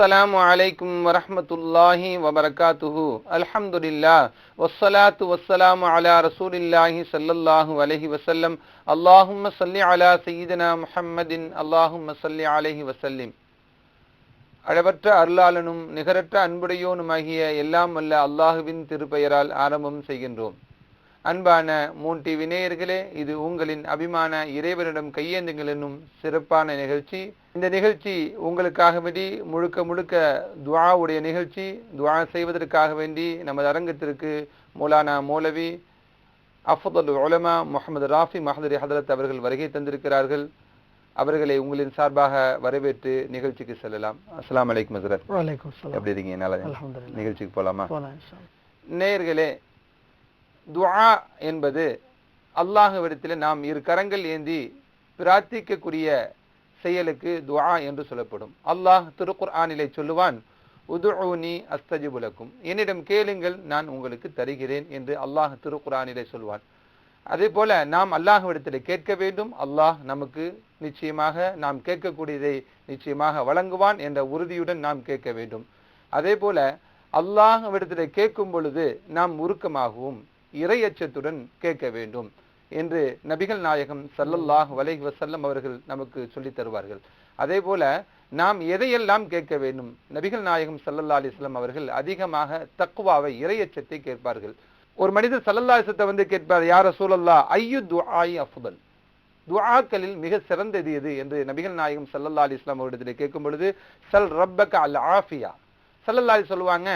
அஸ்ஸலாமு அலைக்கும் வரஹமத்துல்லாஹி வபரகாத்துஹு அல்ஹம்துலில்லா வஸ்ஸலாத்து வஸ்ஸலாமு அலா ரசூலில்லாஹி சல்லல்லாஹு அலஹி வசல்லம் அல்லாஹும்ம சல்லி அலா சையீதனா முஹம்மதின் அல்லாஹும்ம சல்லி அலைஹி வசல்லிம் அளவற்ற அருளாளனும் நிகரற்ற அன்புடையோனுமாகிய எல்லாம் அல்ல அல்லாஹுவின் திருப்பெயரால் ஆரம்பம் செய்கின்றோம். அன்பான மூன் டிவி இது உங்களின் அபிமான இறைவனிடம் கையேந்துங்கள் என்னும் சிறப்பான நிகழ்ச்சி. இந்த நிகழ்ச்சி உங்களுக்காக வேண்டி முழுக்க முழுக்க துஆவுடைய நிகழ்ச்சி துஆ செய்வதற்காக வேண்டி நமது அரங்கத்திற்கு மௌலானா மௌலவி அஃபதல் உலமா முகமது ராஃபி மஹதரி ஹதரத் அவர்கள் வருகை தந்திருக்கிறார்கள். அவர்களை உங்களின் சார்பாக வரவேற்று நிகழ்ச்சிக்கு செல்லலாம். அஸ்ஸலாமு அலைக்கும் ஹசரத். எப்படி இருக்கீங்க? நல்லா. நிகழ்ச்சிக்கு அல்லாஹ். நேயர்களே துஆ என்பது அல்லாஹ்விடத்தில் நாம் இரு கரங்கள் ஏந்தி பிரார்த்திக்கக்கூடிய செயலுக்கு துவா என்று சொல்லப்படும். அல்லாஹ் திருக்குர் ஆனிலை சொல்லுவான் உதுஊனி அஸ்தஜிபுலக்கும் என்னிடம் கேளுங்கள் நான் உங்களுக்கு தருகிறேன் என்று அல்லாஹ் திருக்குர்ஆனிலே சொல்வான். அதே போல நாம் அல்லாஹ்விடத்தில் கேட்க வேண்டும். அல்லாஹ் நமக்கு நிச்சயமாக நாம் கேட்கக்கூடியதை நிச்சயமாக வழங்குவான் என்ற உறுதியுடன் நாம் கேட்க வேண்டும். அதே போல அல்லாஹ்விடத்தில் கேட்கும் பொழுது நாம் உருக்கமாகவும் இறையச்சத்துடன் கேட்க வேண்டும். என்று நபிகள் நாயகம் சல்லல்லாஹ் வலைஹி வசல்லம் அவர்கள் நமக்கு சொல்லித் தருவார்கள். அதே போல நாம் எதையெல்லாம் கேட்க வேண்டும்? நபிகள் நாயகம் சல்லல்லா அலிஸ்லாம் அவர்கள் அதிகமாக தக்குவாவை இறையச்சத்தை கேட்பார்கள். ஒரு மனிதர் சல்லல்லா இசத்தை வந்து கேட்பார் யார சூழல்லா ஐயு துஆஇ அஃபுதல்? துஆக்களில் மிக சிறந்தது எது என்று நபிகள் நாயகம் சல்லல்லா அலைஹி வஸல்லம் அவரிடத்தில் கேட்கும் பொழுது சல் ரப்பக அல் ஆஃபியா? ஸல்லல்லாஹு சொல்லுவாங்க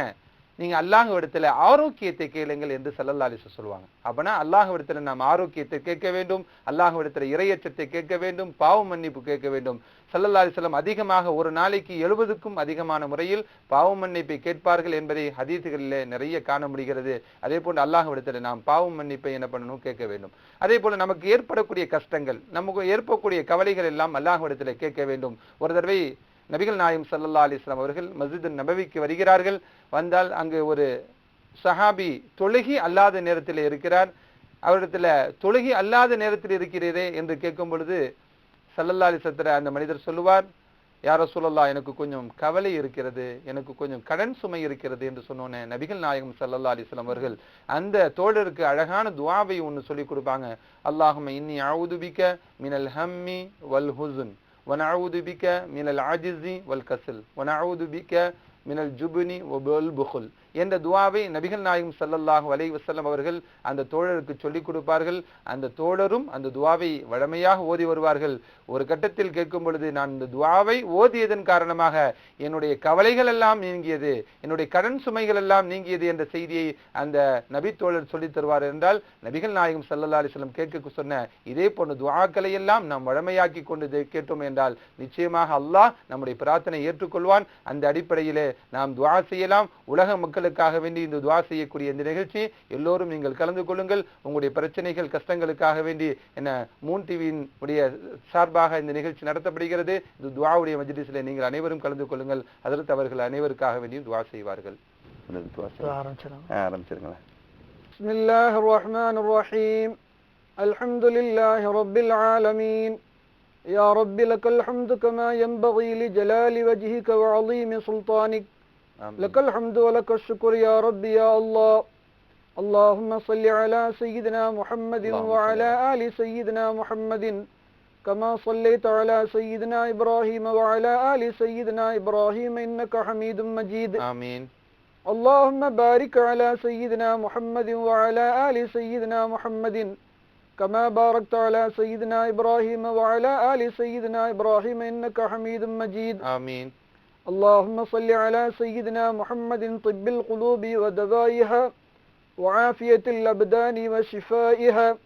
நீங்கள் அல்லாஹ் இடத்துல ஆரோக்கியத்தை கேளுங்கள் என்று ஸல்லல்லாஹு சொல்லுவாங்க. அப்போனா அல்லாஹ் இடத்துல நாம் ஆரோக்கியத்தை கேட்க வேண்டும் அல்லாஹ் இடத்துல இறையச்சத்தை கேட்க வேண்டும் பாவ மன்னிப்பு கேட்க வேண்டும். ஸல்லல்லாஹு அதிகமாக ஒரு நாளைக்கு எழுபதுக்கும் அதிகமான முறையில் பாவ மன்னிப்பை கேட்பார்கள் என்பதை ஹதீசுகளிலே நிறைய காண முடிகிறது. அதே போன்று அல்லாஹ் இடத்துல நாம் பாவ மன்னிப்பை என்ன பண்ணணும் கேட்க வேண்டும். அதே போல் நமக்கு ஏற்படக்கூடிய கஷ்டங்கள் நமக்கு ஏற்படக்கூடிய கவலைகள் எல்லாம் அல்லாஹ் இடத்துல கேட்க வேண்டும். ஒரு தடவை நபிகள் நாயம் சல்லா அலைஹி அவர்கள் மஸ்ஜித் நபவிக்கு வருகிறார்கள். வந்தால் அங்கு ஒரு சஹாபி தொழுகி அல்லாத நேரத்தில் இருக்கிறார். அவரிடத்தில் தொழுகி அல்லாத நேரத்தில் இருக்கிறீரே என்று கேட்கும் பொழுது சல்லல்லா அலைஹி அந்த மனிதர் சொல்லுவார் யார சொல்லல்லா எனக்கு கொஞ்சம் கவலை இருக்கிறது எனக்கு கொஞ்சம் கடன் சுமை இருக்கிறது என்று சொன்னோன்னே நபிகள் நாயகம் சல்லல்லா அலிஸ்லாம் அவர்கள். அந்த தோழருக்கு அழகான துவாவை ஒன்று சொல்லி கொடுப்பாங்க. அல்லாஹும்ம இன்னி ஆவுதுபிக்க மினல் ஹம்மி வல் ஹுசுன் ونعوذ بك من العجز والكسل. ونعوذ بك من الجبن والبخل என்ற துவாவை நபிகள் நாயகம் சல்லல்லாஹு அலை வசல்லம் அவர்கள் அந்த தோழருக்கு சொல்லிக் கொடுப்பார்கள். அந்த தோழரும் அந்த துவாவை வழமையாக ஓதி வருவார்கள். ஒரு கட்டத்தில் கேட்கும் பொழுது நான் இந்த துவாவை ஓதியதன் காரணமாக என்னுடைய கவலைகள் எல்லாம் நீங்கியது என்னுடைய கடன் சுமைகள் எல்லாம் நீங்கியது என்ற செய்தியை அந்த நபி தோழர் சொல்லித் தருவார் என்றால் நபிகள் நாயகம் சல்லல்லா அலிஸ்லம் கேட்க சொன்ன இதே போன்ற துவாக்களை எல்லாம் நாம் வழமையாக்கி கொண்டு கேட்டோம் என்றால் நிச்சயமாக அல்லாஹ் நம்முடைய பிரார்த்தனை ஏற்றுக்கொள்வான். அந்த அடிப்படையிலே நாம் துவா செய்யலாம். உலக மக்கள் மக்களுக்காக வேண்டி இந்த துஆ செய்யக்கூடிய இந்த நிகழ்ச்சி எல்லோரும் நீங்கள் கலந்து கொள்ளுங்கள் உங்களுடைய பிரச்சனைகள் கஷ்டங்களுக்காக வேண்டி என்ன மூன் டிவியின் உடைய சார்பாக இந்த நிகழ்ச்சி நடத்தப்படுகிறது இது துஆவுடைய மஜ்லிஸில் நீங்கள் அனைவரும் கலந்து கொள்ளுங்கள் அதற்கு அவர்கள் அனைவருக்காக வேண்டியும் துஆ செய்வார்கள் துஆ செய்யுங்க. ஆரம்பிச்சிடலாம் ஆ, ஆரம்பிச்சிருங்களேன் بسم الله الرحمن الرحيم الحمد لله رب العالمين يا رب لك الحمد كما ينبغي لجلال وجهك وعظيم سلطانك ஆமென். لك الحمد ولك الشكر يا ربي يا الله. اللهم صل على سيدنا محمد وعلى آل سيدنا محمد كما صليت على سيدنا إبراهيم وعلى آل سيدنا إبراهيم إنك حميد مجيد. آمين. اللهم بارك على سيدنا محمد وعلى آل سيدنا محمد كما باركت على سيدنا إبراهيم وعلى آل سيدنا إبراهيم إنك حميد مجيد. آمين. اللهم صل على سيدنا محمد طب القلوب ودوائها وعافية الأبدان وشفائها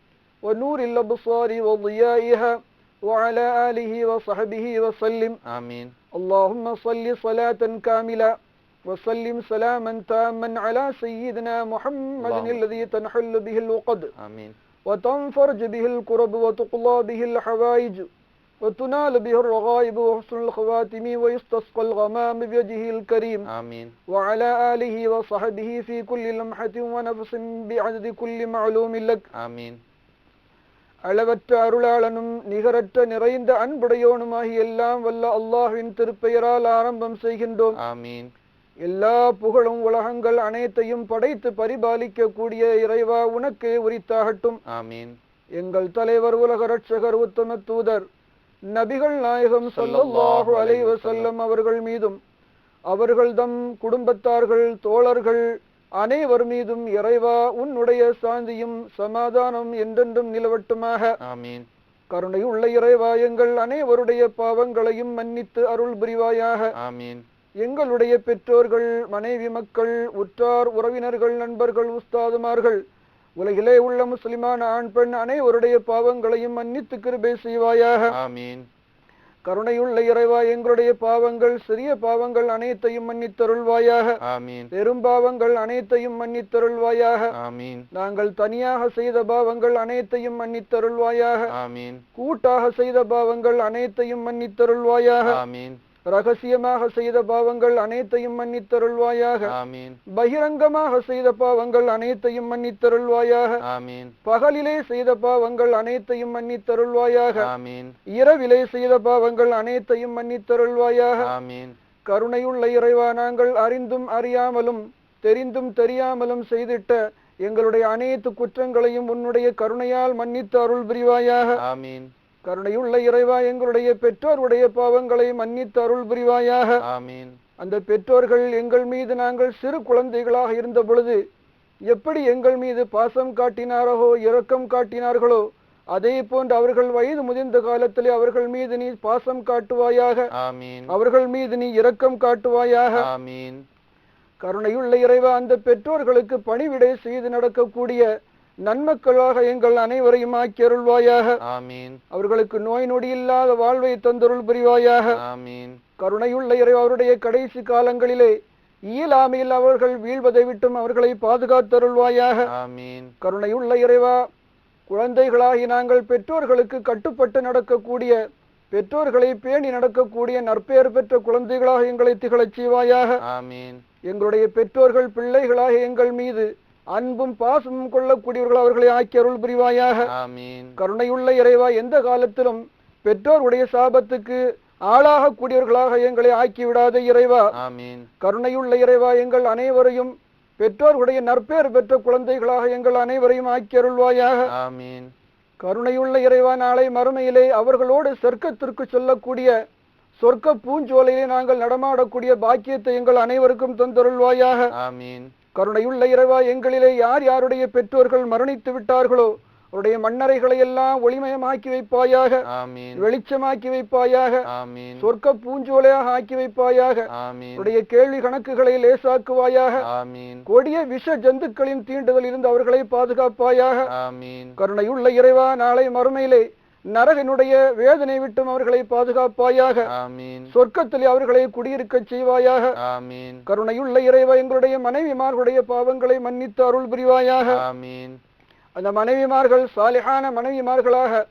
ونور الأبصار وضيائها وعلى آله وصحبه وسلم. آمين. اللهم صل صلاة كاملة وسلم سلاما تاما على سيدنا محمد اللهم. الذي تنحل به الوقد آمين. وتنفرج به الكرب وتقلى به الحوائج وتنال به الرغائب وحسن الخواتم ويستسقى الغمام بوجهه الكريم ஆமீன் وعلى آله وصحبه في كل لمحة ونفس بعدد كل معلوم لك ஆமீன் அளவற்ற அருளாளனும் நிகரற்ற நிறைந்த அன்புடையோனுமாகிய எல்லாம் வல்ல அல்லாஹ்வின் திருப்பெயரால் ஆரம்பம் செய்கின்றோம் ஆமீன் எல்லா புகழும் உலகங்கள் அனைத்தையும் படைத்து பரிபாலிக்க கூடிய இறைவா உனக்கே உரித்தாகட்டும் ஆமீன் எங்கள் தலைவர் உலக ரட்சகர் உத்தம தூதர் நபிகள் நாயகம் ஸல்லல்லாஹு அலைஹி வஸல்லம். அவர்கள் மீதும் அவர்கள் தம் குடும்பத்தார்கள் தோழர்கள் அனைவர் மீதும் இறைவா உன்னுடைய சாந்தியும் சமாதானம் என்றென்றும் நிலவட்டுமாக. ஆமீன். கருணையுள்ள இறைவா எங்கள் அனைவருடைய பாவங்களையும் மன்னித்து அருள் புரிவாயாக. எங்களுடைய பெற்றோர்கள் மனைவி மக்கள் உற்றார் உறவினர்கள் நண்பர்கள் உஸ்தாதுமார்கள் உலகிலே உள்ள முஸ்லிமான ஆண் பெண் அனைவருடைய பாவங்களையும் மன்னித்து கிருபை செய்வாயாக. ஆமீன். கருணையுள்ள இறைவா எங்களுடைய பாவங்கள் சிறிய பாவங்கள் அனைத்தையும் மன்னித்தருள்வாயாக. பெரும் பாவங்கள் அனைத்தையும் மன்னித்தருள்வாயாக. நாங்கள் தனியாக செய்த பாவங்கள் அனைத்தையும் மன்னித்தருள்வாயாக. கூட்டாக செய்த பாவங்கள் அனைத்தையும் மன்னித்தருள்வாயாக. ரகசியமாக செய்த பாவங்கள் அனைத்தையும் மன்னித்தருள்வாயாக. பகிரங்கமாக செய்த பாவங்கள் அனைத்தையும் மன்னித்தருள்வாயாக. பகலிலே செய்த பாவங்கள் அனைத்தையும் மன்னித்தருள்வாயாக. இரவிலே செய்த பாவங்கள் அனைத்தையும் மன்னித்தருள்வாயாக. கருணையுள்ள இறைவா நாங்கள் அறிந்தும் அறியாமலும் தெரிந்தும் தெரியாமலும் செய்திட்ட எங்களுடைய அனைத்து குற்றங்களையும் உன்னுடைய கருணையால் மன்னித்து அருள் புரிவாயாக ஆமீன். கருணையுள்ள இறைவா எங்களுடைய பெற்றோருடைய பாவங்களை மன்னித்து அருள் புரிவாயாக அந்த பெற்றோர்கள் எங்கள் மீது நாங்கள் சிறு குழந்தைகளாக இருந்த பொழுது எப்படி எங்கள் மீது பாசம் காட்டினாரோ இரக்கம் காட்டினார்களோ அதே போன்று அவர்கள் வயது முதிர்ந்த காலத்திலே அவர்கள் மீது நீ பாசம் காட்டுவாயாக. அவர்கள் மீது நீ இரக்கம் காட்டுவாயாக. கருணையுள்ள இறைவா அந்த பெற்றோர்களுக்கு பணிவிடை செய்து நடக்கக்கூடிய நன்மக்களாக எங்கள் அனைவரையும் ஆக்கி அருள்வாயாக ஆமீன். அவர்களுக்கு நோய் நொடி இல்லாத வாழ்வை தந்தருள் புரிவாயாக. ஆமீன். கருணையுள்ள இறைவா அவருடைய கடைசி காலங்களிலே இயலாமையில் அவர்கள் வீழ்வதை விட்டும் அவர்களை பாதுகாத்தருள்வாயாக. ஆமீன். கருணையுள்ள இறைவா குழந்தைகளாகி நாங்கள் பெற்றோர்களுக்கு கட்டுப்பட்டு நடக்கக்கூடிய பெற்றோர்களை பேணி நடக்கக்கூடிய நற்பெயர் பெற்ற குழந்தைகளாக எங்களை திகழச் செய்வாயாக. ஆமீன். எங்களுடைய பெற்றோர்கள் பிள்ளைகளாக எங்கள் மீது அன்பும் பாசமும் கொள்ளக்கூடியவர்கள் அவர்களை ஆக்கி அருள் புரிவாயாக. கருணையுள்ள இறைவா எந்த காலத்திலும் பெற்றோருடைய சாபத்துக்கு ஆளாகக்கூடியவர்களாக எங்களை ஆக்கி விடாத இறைவா. கருணையுள்ள இறைவா எங்கள் அனைவரையும் பெற்றோருடைய நற்பெயர் பெற்ற குழந்தைகளாக எங்கள் அனைவரையும் ஆக்கி அருள்வாயாக. கருணையுள்ள இறைவா நாளை மறுமையிலே அவர்களோடு சொர்க்கத்திற்கு சொல்லக்கூடிய சொர்க்க பூஞ்சோலையிலே நாங்கள் நடமாடக்கூடிய பாக்கியத்தை எங்கள் அனைவருக்கும் தந்தருள்வாயாக. ஆமீன். கருணையுள்ள இறைவா எங்களிலே யார் யாருடைய பெற்றோர்கள் மரணித்து விட்டார்களோ அவருடைய மண்ணறைகளை எல்லாம் ஒளிமயமாக்கி வைப்பாயாக வெளிச்சமாக்கி வைப்பாயாக சொர்க்க பூஞ்சோலையாக ஆக்கி வைப்பாயாக அவருடைய கேள்வி கணக்குகளை லேசாக்குவாயாக கொடிய விஷ ஜந்துக்களின் தீண்டுதலில் இருந்து அவர்களை பாதுகாப்பாயாக கருணையுள்ள இறைவா நாளை மறுமையிலே நரகனுடைய வேதனை விட்டும் அவர்களை பாதுகாப்பாயாக சொர்க்கத்திலே அவர்களை குடியிருக்கச் செய்வாயாக கருணையுள்ள இறைவா எங்களுடைய மனைவிமார்களுடைய பாவங்களை மன்னித்து அருள் புரிவாயாக. அந்த மனைவிமார்கள் சாலிஹான மனைவிமார்களாக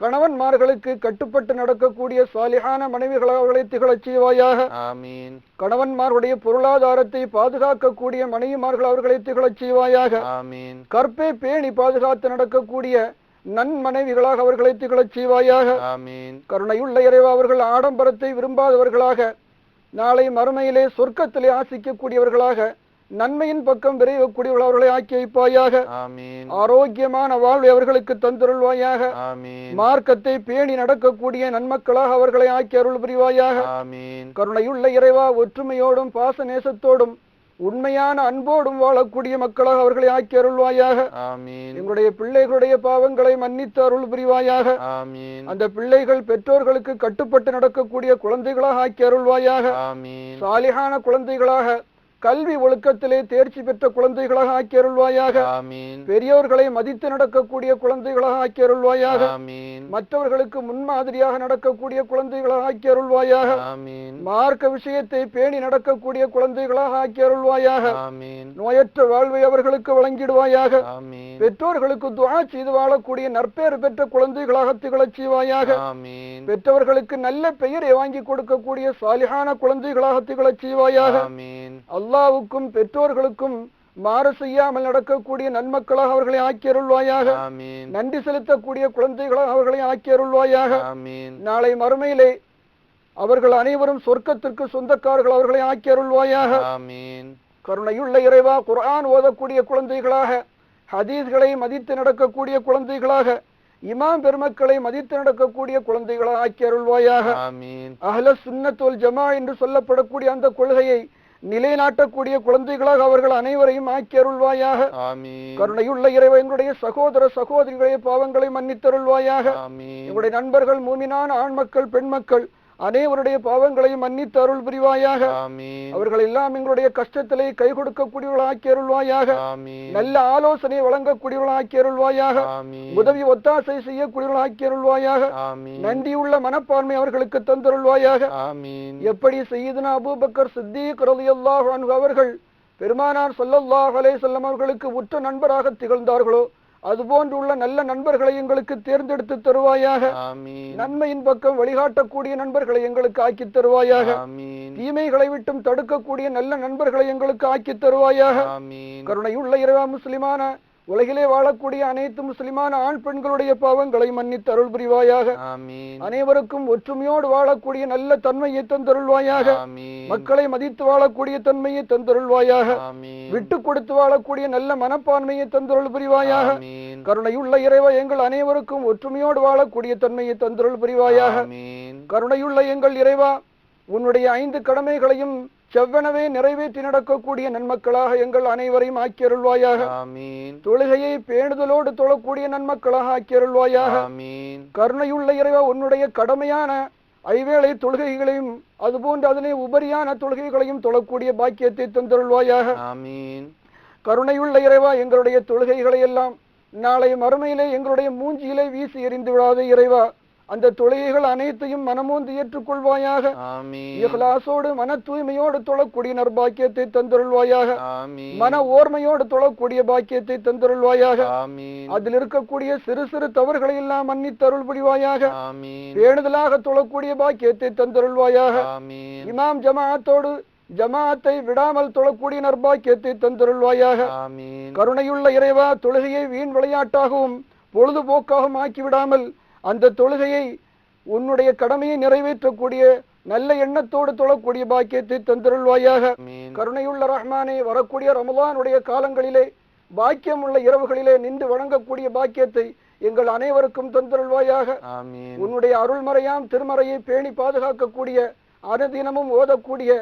கணவன்மார்களுக்கு கட்டுப்பட்டு நடக்கக்கூடிய சாலிஹான மனைவிகளாக அவர்களை திகழச் செய்வாயாக. ஆமீன். கணவன்மார்களுடைய பொருளாதாரத்தை பாதுகாக்கக்கூடிய மனைவிமார்கள் அவர்களை திகழச் செய்வாயாக. கற்பை பேணி பாதுகாத்து நடக்கக்கூடிய நன்மனைவிகளாக அவர்களை திகழச் செய்வாயாக. கருணையுள்ள இறைவா அவர்கள் ஆடம்பரத்தை விரும்பாதவர்களாக நாளை மறுமையிலே சொர்க்கத்திலே ஆசிக்கக்கூடியவர்களாக நன்மையின் பக்கம் விரைவக்கூடியவர்கள் அவர்களை ஆக்கி வைப்பாயாக. ஆரோக்கியமான வாழ்வை அவர்களுக்கு தந்தருள்வாயாக. மார்க்கத்தை பேணி நடக்கக்கூடிய நன்மக்களாக அவர்களை ஆக்கி அருள் புரிவாயாக. கருணையுள்ள இறைவா ஒற்றுமையோடும் பாச நேசத்தோடும் உண்மையான அன்போடும் வாழக்கூடிய மக்களாக அவர்களை ஆக்கி அருள்வாயாக. எங்களுடைய பிள்ளைகளுடைய பாவங்களை மன்னித்து அருள் புரிவாயாக. அந்த பிள்ளைகள் பெற்றோர்களுக்கு கட்டுப்பட்டு நடக்கக்கூடிய குழந்தைகளாக ஆக்கி அருள்வாயாக. சாலிகான குழந்தைகளாக கல்வி ஒழுக்கத்திலே தேர்ச்சி பெற்ற குழந்தைகளாக ஆக்கி அருள்வாயாக ஆமீன். பெரியோர்களை மதித்து நடக்கக்கூடிய குழந்தைகளாக ஆக்கி அருள்வாயாக மற்றவர்களுக்கு முன்மாதிரியாக நடக்கக்கூடிய குழந்தைகளாக ஆக்கி அருள்வாயாக மார்க்க விஷயத்தை பேணி நடக்கக்கூடிய குழந்தைகளாக ஆக்கி அருள்வாயாக நோயற்ற வாழ்வை அவர்களுக்கு வழங்கிடுவாயாக. பெற்றோர்களுக்கு துஆ செய்து வாழக்கூடிய நற்பெயர் பெற்ற குழந்தைகளாக திகழச் செய்வாயாக. பெற்றவர்களுக்கு நல்ல பெயரை வாங்கி கொடுக்கக்கூடிய சாலிஹான குழந்தைகளாக திகழச் செய்வாயாக. ஆமீன். அல்லாவுக்கும் பெற்றோர்களுக்கும் மாறு செய்யாமல் நடக்கக்கூடிய நன்மக்களாக அவர்களை ஆக்கியருள்வாயாக. நன்றி செலுத்தக்கூடிய குழந்தைகளாக அவர்களை ஆக்கியருள்வாயாக. நாளை மறுமையிலே அவர்கள் அனைவரும் சொர்க்கத்திற்கு சொந்தக்காரர்கள் அவர்களை ஆக்கியருள்வாயாக. கருணையுள்ள இறைவா குர்ஆன் ஓதக்கூடிய குழந்தைகளாக ஹதீஸ்களை மதித்து நடக்கக்கூடிய குழந்தைகளாக இமாம் பெருமக்களை மதித்து நடக்கக்கூடிய குழந்தைகளாக ஆக்கி அருள்வாயாக ஆமீன். அஹ்ல சுன்னத்துல் ஜமா என்று சொல்லப்படக்கூடிய அந்த கொள்கையை நிலைநாட்டக்கூடிய குழந்தைகளாக அவர்கள் அனைவரையும் ஆக்கி அருள்வாயாக ஆமீன். கருணையுள்ள இறைவா எங்களுடைய சகோதர சகோதரிகளுடைய பாவங்களை மன்னித்தருள்வாயாக. எங்களுடைய நண்பர்கள் மூமினான ஆண் மக்கள் பெண் மக்கள் அனைவருடைய பாவங்களையும் மன்னித்து அருள் புரிவாயாக அவர்கள் எல்லாம் எங்களுடைய கஷ்டத்திலே கை கொடுக்கக்கூடியவர்கள் ஆக்கி அருள்வாயாக நல்ல ஆலோசனை வழங்கக்கூடியவர்கள் ஆக்கி அருள்வாயாக உதவி ஒத்தாசை செய்யக்கூடியவர்கள் ஆக்கி அருள்வாயாக நன்றியுள்ள மனப்பான்மை அவர்களுக்கு தந்தருள்வாயாக. எப்படி செய்யுதுனா அபூபக்கர் சித்திக் ரலியல்லாஹு அவர்கள் பெருமானார் ஸல்லல்லாஹு அலைஹி வஸல்லம் அவர்களுக்கு உற்ற நண்பராக திகழ்ந்தார்களோ அதுபோன்று உள்ள நல்ல நண்பர்களை எங்களுக்கு தேர்ந்தெடுத்து தருவாயாக. நன்மையின் பக்கம் வழிகாட்டக்கூடிய நண்பர்களை எங்களுக்கு ஆக்கி தருவாயாக. தீமைகளை விட்டும் தடுக்கக்கூடிய நல்ல நண்பர்களை எங்களுக்கு ஆக்கி தருவாயாக. கருணையுள்ள இறைவா முஸ்லிமான உலகிலே வாழக்கூடிய அனைத்து முஸ்லிமான ஆண் பெண்களுடைய பாவங்களை மன்னித்து அருள் புரிவாயாக. அனைவருக்கும் ஒற்றுமையோடு வாழக்கூடிய நல்ல தன்மையை தந்தருள்வாயாக. மக்களை மதித்து வாழக்கூடிய தன்மையை தந்தருள்வாயாக. விட்டு கொடுத்து வாழக்கூடிய நல்ல மனப்பான்மையை தந்தருள் புரிவாயாக. கருணையுள்ள இறைவா எங்கள் அனைவருக்கும் ஒற்றுமையோடு வாழக்கூடிய தன்மையை தந்தருள் புரிவாயாக. கருணையுள்ள எங்கள் இறைவா உன்னுடைய ஐந்து கடமைகளையும் செவ்வனவே நிறைவேற்றி நடக்கக்கூடிய நன்மக்களாக எங்கள் அனைவரையும் ஆக்கியருள்வாயாக. தொழுகையை பேணுதலோடு தொழக்கூடிய நன்மக்களாக ஆக்கியருள்வாயாக. கருணையுள்ள இறைவா உன்னுடைய கடமையான ஐவேளை தொழுகைகளையும் அதுபோன்று அதனை உபரியான தொழுகைகளையும் தொழக்கூடிய பாக்கியத்தை தந்தருள்வாயாக. கருணையுள்ள இறைவா எங்களுடைய தொழுகைகளை எல்லாம் நாளை மறுமையிலே எங்களுடைய மூஞ்சியிலே வீசி எறிந்து விடாத இறைவா. அந்த தொழுகைகள் அனைத்தையும் மனமோந்து ஏற்றுக்கொள்வாயாக. இஹ்லாசோடு மன தூய்மையோடு தொழக்கூடிய நற்பாக்கியத்தை தந்தருள்வாயாக. மன ஓர்மையோடு தொழக்கூடிய பாக்கியத்தை தந்தருள்வாயாக. அதில் இருக்கக்கூடிய சிறு சிறு தவறுகளை எல்லாம் மன்னித்தருள் புரிவாயாக பேணுதலாக தொழக்கூடிய பாக்கியத்தை தந்தருள்வாயாக. இமாம் ஜமாஅத்தோடு ஜமாஅத்தை விடாமல் தொழக்கூடிய நற்பாக்கியத்தை தந்தருள்வாயாக. கருணையுள்ள இறைவா தொழுகையை வீண் விளையாட்டாகவும் பொழுதுபோக்காகவும் ஆக்கிவிடாமல் அந்த தொழுகையை உன்னுடைய கடமையை நிறைவேற்றக்கூடிய நல்ல எண்ணத்தோடு தொழக்கூடிய பாக்கியத்தை தந்தருள்வாயாக. கருணையுள்ள ரஹ்மானே வரக்கூடிய ரமலானுடைய காலங்களிலே பாக்கியம் உள்ள இரவுகளிலே நின்று வணங்கக்கூடிய பாக்கியத்தை எங்கள் அனைவருக்கும் தந்தருள்வாயாக. உன்னுடைய அருள்மறையாம் திருமறையை பேணி பாதுகாக்கக்கூடிய அனுதினமும் ஓதக்கூடிய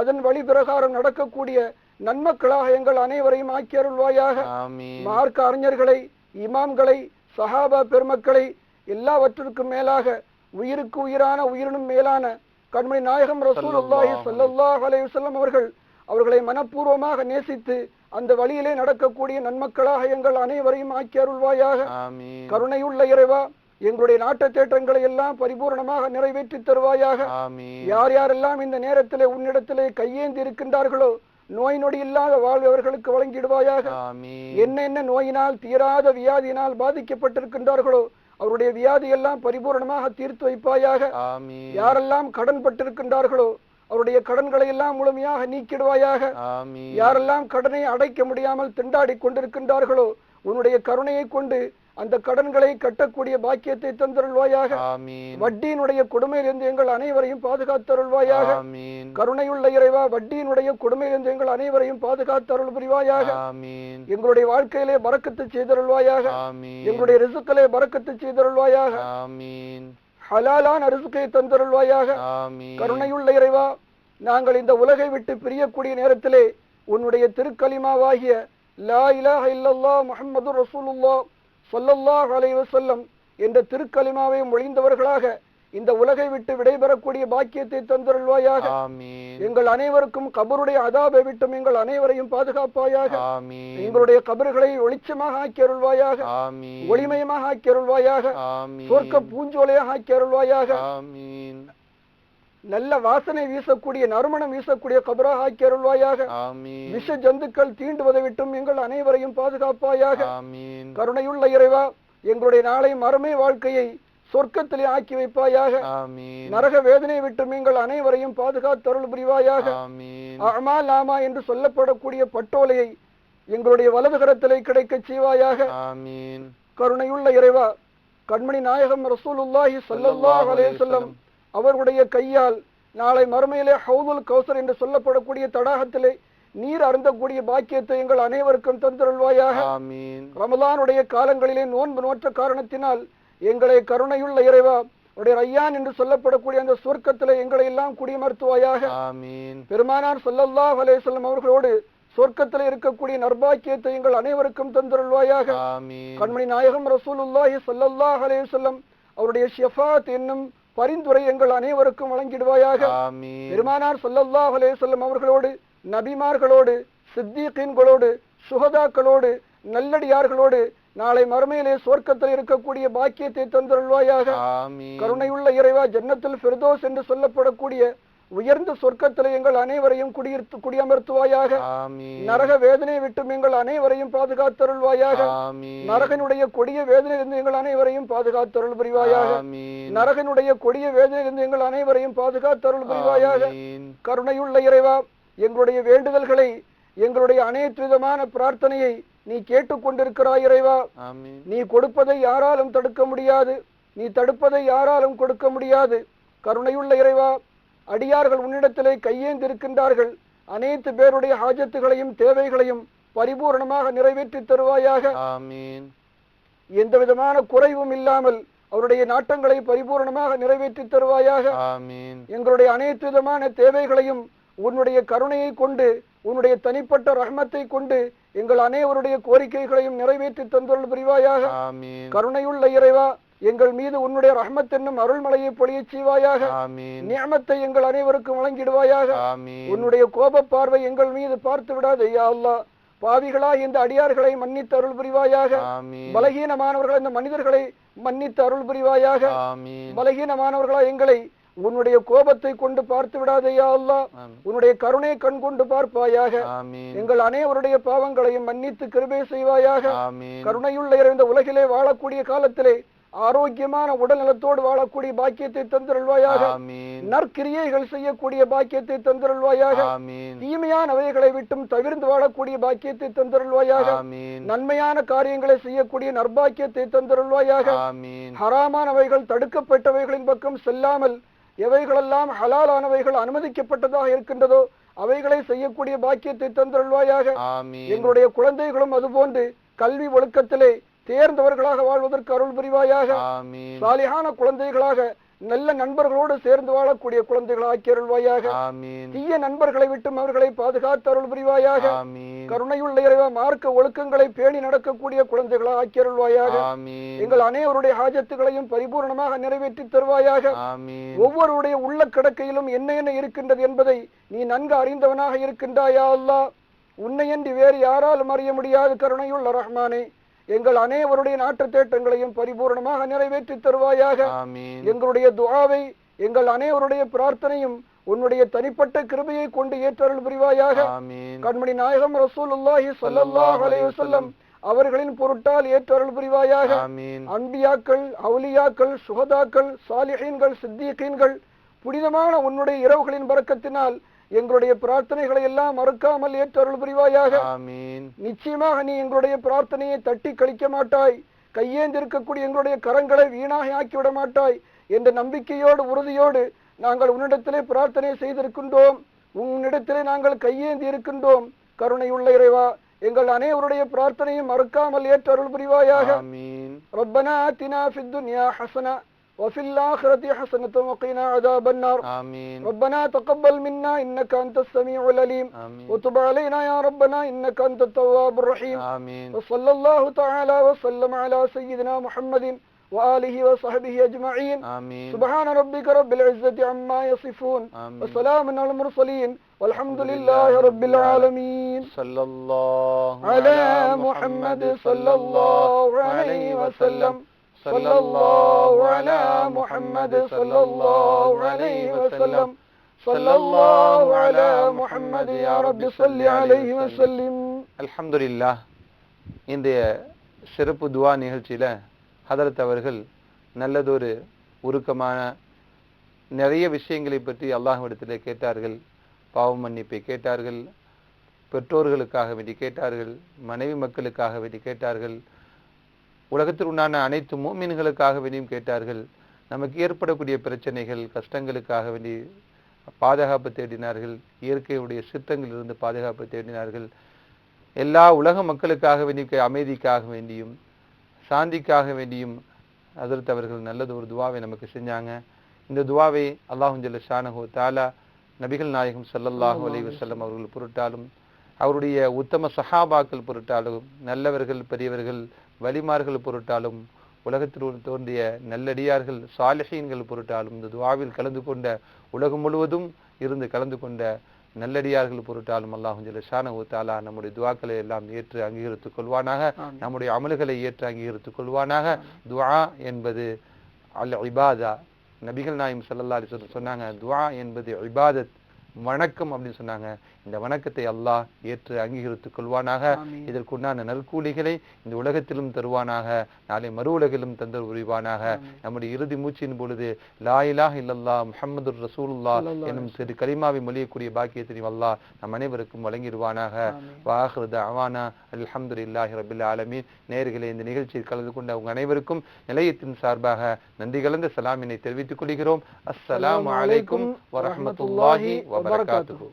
அதன் வழி பிரகாரம் நடக்கக்கூடிய நன்மக்களாக எங்கள் அனைவரையும் ஆக்கி அருள்வாயாக. ஆமீன். மார்க்க அறிஞர்களை இமாம்களை சஹாபா பெருமக்களை எல்லாவற்றிற்கும் மேலாக உயிருக்கு உயிரான உயிரினும் மேலான கண்மணி நாயகம் ரசூலுல்லாஹி ஸல்லல்லாஹு அலைஹி வஸல்லம் அவர்கள் அவர்களை மனப்பூர்வமாக நேசித்து அந்த வழியிலே நடக்கக்கூடிய நன்மக்களாக எங்கள் அனைவரையும் ஆக்கி அருள்வாயாக. கருணையுள்ள இறைவா எங்களுடைய நாட்டு தேட்டங்களை எல்லாம் பரிபூர்ணமாக நிறைவேற்றி தருவாயாக. யார் யாரெல்லாம் இந்த நேரத்திலே உன்னிடத்திலே கையேந்தி இருக்கின்றார்களோ நோய் நொடி இல்லாத வாழ்வு அவர்களுக்கு வழங்கிடுவாயாக. என்ன என்ன நோயினால் தீராத வியாதியினால் பாதிக்கப்பட்டிருக்கின்றார்களோ அவருடைய வியாதி எல்லாம் பரிபூர்ணமாக தீர்த்து வைப்பாயாக. யாரெல்லாம் கடன் பட்டிருக்கின்றார்களோ அவருடைய கடன்களை எல்லாம் முழுமையாக நீக்கிடுவாயாக. யாரெல்லாம் கடனை அடைக்க முடியாமல் திண்டாடி கொண்டிருக்கின்றார்களோ உன்னுடைய கருணையை கொண்டு அந்த கடன்களை கட்டக்கூடிய பாக்கியத்தை தந்தருள்வாயாக. வட்டியினுடைய கொடுமையிலிருந்து எங்கள் அனைவரையும் பாதுகாத்தருள்வாயாக. கருணையுள்ள இறைவா வட்டியினுடைய கொடுமையிலிருந்து எங்கள் அனைவரையும் பாதுகாத்தருள் புரிவாயாக. எங்களுடைய வாழ்க்கையிலே பறக்கத்து செய்தருள்வாயாக. எங்களுடைய ரிசுக்களை பறக்கத்து செய்தருள்வாயாக. ஹலாலான ரிசுக்கை தந்தருள்வாயாக. கருணையுள்ள இறைவா நாங்கள் இந்த உலகை விட்டு பிரியக்கூடிய நேரத்திலே உன்னுடைய திருக்கலிமாவாகிய லா இலாஹ இல்லல்லாஹ் முஹம்மது ரசூலுல்லாஹ் ஸல்லல்லாஹு அலைஹி வஸல்லம் என்ற திருக்கலிமாவை மொழிந்தவர்களாக இந்த உலகை விட்டு விடைபெறக்கூடிய பாக்கியத்தை தந்தருள்வாயாக. எங்கள் அனைவருக்கும் கபருடைய அதாபை விட்டும் எங்கள் அனைவரையும் பாதுகாப்பாயாக. எங்களுடைய கபறுகளை வெளிச்சமாக ஆக்கி அருள்வாயாக ஆமீன். ஒளிமயமாக ஆக்கி அருள்வாயாக ஆமீன். சொர்க்க பூஞ்சோலையாக ஆக்கி அருள்வாயாக ஆமீன். நல்ல வாசனை வீசக்கூடிய நறுமணம் வீசக்கூடிய கபராக ஆக்கி அருள்வாயாக. ஆமீன். விஷ ஜந்துக்கள் தீண்டுவதை விட்டும் எங்கள் அனைவரையும் பாதுகாப்பாயாக. கருணையுள்ள இறைவா எங்களுடைய நாளை மறுமை வாழ்க்கையை சொர்க்கத்திலே ஆக்கி வைப்பாயாக. நரக வேதனை விட்டும் எங்கள் அனைவரையும் பாதுகாத்தருள் புரிவாயாக. அமா லாமா என்று சொல்லப்படக்கூடிய பட்டோலையை எங்களுடைய வலது கரத்திலே கிடைக்கச் செய்வாயாக. கருணையுள்ள இறைவா கண்மணி நாயகம் ரசூலுல்லாஹி ஸல்லல்லாஹு அலைஹி வஸல்லம். அவர்களுடைய கையால் நாளை மறுமையிலே ஹவுதுல் கௌசர் என்று சொல்லப்படக்கூடிய தடாகத்திலே நீர் அருந்தக்கூடிய பாக்கியத்தை எங்கள் அனைவருக்கும் தந்தருள்வாயாக. ரமலானுடைய காலங்களிலே நோன்பு நோற்ற காரணத்தினால் எங்களை கருணையுள்ள இறைவா உடைய ரையான் என்று சொல்லப்படக்கூடிய அந்த சொர்க்கத்திலே எங்களை எல்லாம் குடியமர்த்துவாயாக. பெருமானார் ஸல்லல்லாஹு அலைஹி வஸல்லம் அவர்களோடு சொர்க்கத்தில் இருக்கக்கூடிய நற்பாக்கியத்தை எங்கள் அனைவருக்கும் தந்தருள்வாயாக. கண்மணி நாயகம் ரசூலுல்லாஹி ஸல்லல்லாஹு அலைஹி வஸல்லம் அவருடைய ஷஃபாத் என்னும் பரிந்துரை எங்கள் அனைவருக்கும் வழங்கிடுவாயாக. பெருமானார் ஸல்லல்லாஹு அலைஹி வஸல்லம் அவர்களோடு நபிமார்களோடு சித்தீக்கீன்களோடு சுகதாக்களோடு நல்லடியார்களோடு நாளை மறுமையிலே சொர்க்கத்தில் இருக்கக்கூடிய பாக்கியத்தை தந்தருள்வாயாக. கருணையுள்ள இறைவா ஜன்னத்தில் ஃபிர்தோஸ் என்று சொல்லப்படக்கூடிய உயர்ந்த சொர்க்கத்தில் எங்கள் அனைவரையும் குடியிருத்து குடியமர்த்துவாயாக. நரக வேதனையை விட்டும் எங்கள் அனைவரையும் பாதுகாத்தருள்வாயாக. நரகனுடைய கொடிய வேதனையிலிருந்து எங்கள் அனைவரையும் பாதுகாத்தருள் புரிவாயாக நரகனுடைய கொடிய வேதனையிலிருந்து எங்கள் அனைவரையும் பாதுகாத்தருள் புரிவாயாக கருணையுள்ள இறைவா எங்களுடைய வேண்டுதல்களை எங்களுடைய அனைத்து விதமான பிரார்த்தனையை நீ கேட்டுக்கொண்டிருக்கிறாய் இறைவா. நீ கொடுப்பதை யாராலும் தடுக்க முடியாது. நீ தடுப்பதை யாராலும் கொடுக்க முடியாது. கருணையுள்ள இறைவா அடியார்கள் உன்னிடத்திலே கையேந்திருக்கின்றார்கள். அனைத்து பேருடைய ஹாஜத்துகளையும் தேவைகளையும் பரிபூரணமாக நிறைவேற்றி தருவாயாக. எந்த விதமான குறைவும் இல்லாமல் அவருடைய நாட்டங்களை பரிபூரணமாக நிறைவேற்றி தருவாயாக. எங்களுடைய அனைத்து விதமான தேவைகளையும் உன்னுடைய கருணையை கொண்டு உன்னுடைய தனிப்பட்ட ரஹ்மத்தை கொண்டு எங்கள் அனைவருடைய கோரிக்கைகளையும் நிறைவேற்றி தந்துள்ள புரிவாயாக. கருணையுள்ள இறைவா எங்கள் மீது உன்னுடைய ரஹ்மத் என்னும் அருள்மலையை பொழியச் செய்வாயாக. நியமத்தை எங்கள் அனைவருக்கும் வழங்கிடுவாயாக. உன்னுடைய கோப பார்வை எங்கள் மீது பார்த்து விடாது யா அல்லாஹ். பாவிகளா இந்த அடியார்களை மன்னித்து அருள் புரிவாயாக. பலகீனமானவர்கள் இந்த மனிதர்களை மன்னித்து அருள் புரிவாயாக. பலகீனமானவர்களா எங்களை உன்னுடைய கோபத்தை கொண்டு பார்த்து விடாதே யா அல்லாஹ். ஆமீன். உன்னுடைய கருணை கண் கொண்டு பார்ப்பாயாக. எங்கள் அனைவருடைய பாவங்களையும் மன்னித்து கிருபை செய்வாயாக. கருணையுள்ள இந்த உலகிலே வாழக்கூடிய காலத்திலே ஆரோக்கியமான உடல் நலத்தோடு வாழக்கூடிய பாக்கியத்தை தந்திருள்வாயாக. நற்கிரியைகள் செய்யக்கூடிய பாக்கியத்தை தந்திருள்வாயாக. ஆமீன். தீமையானவைகளை விட்டும் தவிர்ந்து வாழக்கூடிய பாக்கியத்தை தந்திருள்வாயாக. நன்மையான காரியங்களை செய்யக்கூடிய நற்பாக்கியத்தை தந்திருள்வாயாக. ஹராமானவைகள் தடுக்கப்பட்டவைகளின் பக்கம் செல்லாமல் எவைகளெல்லாம் ஹலாலானவைகள் அனுமதிக்கப்பட்டதாக இருக்கின்றதோ அவைகளை செய்யக்கூடிய பாக்கியத்தை தந்திருள்வாயாக. எங்களுடைய குழந்தைகளும் அதுபோன்று கல்வி ஒழுக்கத்திலே தேர்ந்தவர்களாக வாழ்வதற்கு அருள் புரிவாயாக. சாலிகான குழந்தைகளாக நல்ல நண்பர்களோடு சேர்ந்து வாழக்கூடிய குழந்தைகளாக்கி அருள்வாயாக. தீய நண்பர்களை விட்டும் அவர்களை பாதுகாத்து அருள் புரிவாயாக. கருணையுள்ள இறைவா மார்க்க ஒழுக்கங்களை பேணி நடக்கக்கூடிய குழந்தைகளாக ஆக்கி அருள்வாயாக எங்கள் அனைவருடைய ஹாஜத்துகளையும் பரிபூர்ணமாக நிறைவேற்றி தருவாயாக. ஒவ்வொருடைய உள்ள கிடக்கையிலும் என்ன என்ன இருக்கின்றது என்பதை நீ நன்கு அறிந்தவனாக இருக்கின்றாயா அல்லாஹ். உன்னையன்றி வேறு யாராலும் அறிய முடியாது கருணையுள்ள ரஹ்மானே. எங்கள் அனைவருடைய நாட்டு தேட்டங்களையும் பரிபூர்ணமாக நிறைவேற்றி தருவாயாக. எங்களுடைய துஆவை எங்கள் அனைவருடைய பிரார்த்தனையும் உன்னுடைய தனிப்பட்ட கிருபையை கொண்டு ஏற்றருள் புரிவாயாக. கண்மணி நாயகம் ரசூலுல்லாஹி ஸல்லல்லாஹு அலைஹி வஸல்லம் அவர்களின் பொருட்டால் ஏற்றருள் புரிவாயாக. அன்பியாக்கள் அவுலியாக்கள் சுகதாக்கள் சாலிஹீன்கள் சித்தீகீன்கள் புனிதமான உன்னுடைய இரவுகளின் பறக்கத்தினால் எங்களுடைய பிரார்த்தனைகளை எல்லாம் மறுக்காமல் ஏற்றருள் புரிவாயாக. நிச்சயமாக நீ எங்களுடைய பிரார்த்தனையை தட்டி கழிக்க மாட்டாய். கையேந்திருக்கக்கூடிய எங்களுடைய கரங்களை வீணாக ஆக்கிவிட மாட்டாய். என்ற நம்பிக்கையோடு உறுதியோடு நாங்கள் உன்னிடத்திலே பிரார்த்தனை செய்திருக்கின்றோம். உன்னிடத்திலே நாங்கள் கையேந்தி இருக்கின்றோம். கருணையுள்ள இறைவா எங்கள் அனைவருடைய பிரார்த்தனையும் மறுக்காமல் ஏற்றருள் புரிவாயாக. ரப்பனா தினா ஃபித் ஹசனா. وفي الآخرة حسنة وقنا عذاب النار. آمين. ربنا تقبل منا إنك أنت السميع العليم. آمين. وتب علينا يا ربنا إنك أنت التواب الرحيم. آمين. وصلى الله تعالى وسلم على سيدنا محمد وآله وصحبه أجمعين. آمين. سبحان ربك رب العزة عما يصفون. آمين. وسلام على المرسلين. والحمد لله رب العالمين. صلى الله على محمد صلى الله عليه وسلم. صلى الله على محمد صلى الله عليه وسلم صلى الله على محمد يا رب صل عليه وسلم அல்ஹம்துலில்லாஹ் இன்றைய சிறப்பு துவா நிகழ்ச்சியில ஹதரத் அவர்கள் நல்லதொரு உருக்கமான நிறைய விஷயங்களை பற்றி அல்லாஹ்விடத்திலே கேட்டார்கள் பாவ மன்னிப்பை கேட்டார்கள் பெற்றோர்களுக்காக வேண்டி கேட்டார்கள் மனைவி மக்களுக்காக வேண்டி கேட்டார்கள் உலகத்தில் உண்டான அனைத்து மூமின்களுக்காக வேண்டியும் கேட்டார்கள். நமக்கு ஏற்படக்கூடிய பிரச்சனைகள் கஷ்டங்களுக்காக வேண்டி பாதுகாப்பு தேடினார்கள். இயற்கையுடைய சித்தங்களிலிருந்து பாதுகாப்பு தேடினார்கள். எல்லா உலக மக்களுக்காக வேண்டிய அமைதிக்காக வேண்டியும் சாந்திக்காக வேண்டியும் அதற்கு அவர்கள் நல்லது ஒரு துவாவை நமக்கு செஞ்சாங்க. இந்த துவாவை அல்லாஹு ஜல்ல தாலா நபிகள் நாயகம் சல்லல்லாஹு அலைவசல்லம் அவர்கள் பொருட்டாலும் அவருடைய உத்தம சஹாபாக்கள் பொருட்டாலும் நல்லவர்கள் பெரியவர்கள் வலிமார்கள் பொருட்டாலும் உலகத்தில் தோன்றிய நல்லடியார்கள் சாலிஹீன்கள் பொருட்டாலும் இந்த துவாவில் கலந்து கொண்ட உலகம் முழுவதும் இருந்து கலந்து கொண்ட நல்லடியார்கள் பொருட்டாலும் அல்லாஹு ஜல்ல ஷானஹு தாலா நம்முடைய துவாக்களை எல்லாம் ஏற்று அங்கீகரித்துக் கொள்வானாக. நம்முடைய அமல்களை ஏற்று அங்கீகரித்துக் கொள்வானாக. துஆ என்பது அல் இபாதா. நபிகள் நாயம் அலைஹி வஸல்லம் சொன்னாங்க துஆ என்பது இபாதத். வணக்கம் அப்படின்னு சொன்னாங்க. இந்த வணக்கத்தை அல்லாஹ் ஏற்று அங்கீகரித்துக் கொள்வானாக. இதற்குண்டான நற்கூலிகளை இந்த உலகத்திலும் தருவானாக. நாளை மறு உலகிலும் தந்து புரிவானாக. நம்முடைய இறுதி மூச்சின் பொழுது லா இலாஹ இல்லல்லாஹ் முஹம்மதுர் ரசூலுல்லாஹ் ஸல்லல்லாஹு எனும் திரு கலிமாவை மொழியக்கூடிய பாக்கியத்தையும் அல்லாஹ் நம் அனைவருக்கும் வழங்கிடுவானாக. ஆமீன். வாஹிரு தஅவானா அல்ஹம்துலில்லாஹி ரபில் ஆலமீன். நேயர்களே இந்த நிகழ்ச்சியில் கலந்து கொண்ட உங்க அனைவருக்கும் நிலையத்தின் சார்பாக நன்றி கலந்த சலாமினை தெரிவித்துக் கொள்கிறோம். அஸ்ஸலாமு அலைக்கும் வரஹ்மத்துல்லாஹி வபரகாத்துஹு